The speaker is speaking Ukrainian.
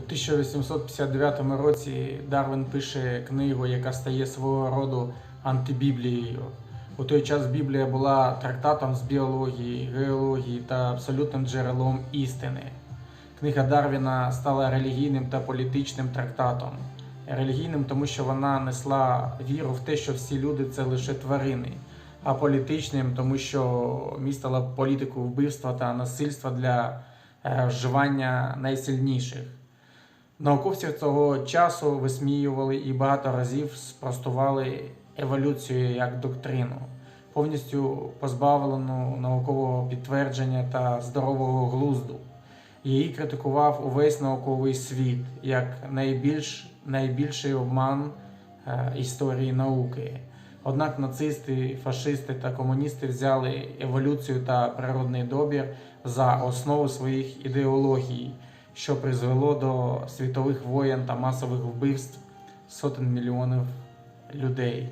У 1859 році Дарвін пише книгу, яка стає свого роду антибіблією. У той час Біблія була трактатом з біології, геології та абсолютним джерелом істини. Книга Дарвіна стала релігійним та політичним трактатом. Релігійним, тому що вона несла віру в те, що всі люди це лише тварини, а політичним, тому що містила політику вбивства та насильства для е, вживання найсильніших. Науковці цього часу висміювали і багато разів спростували еволюцію як доктрину, повністю позбавлену наукового підтвердження та здорового глузду. Її критикував увесь науковий світ як найбільш, найбільший обман е, історії науки. Однак нацисти, фашисти та комуністи взяли еволюцію та природний добір за основу своїх ідеологій, що призвело до світових воєн та масових вбивств сотень мільйонів людей.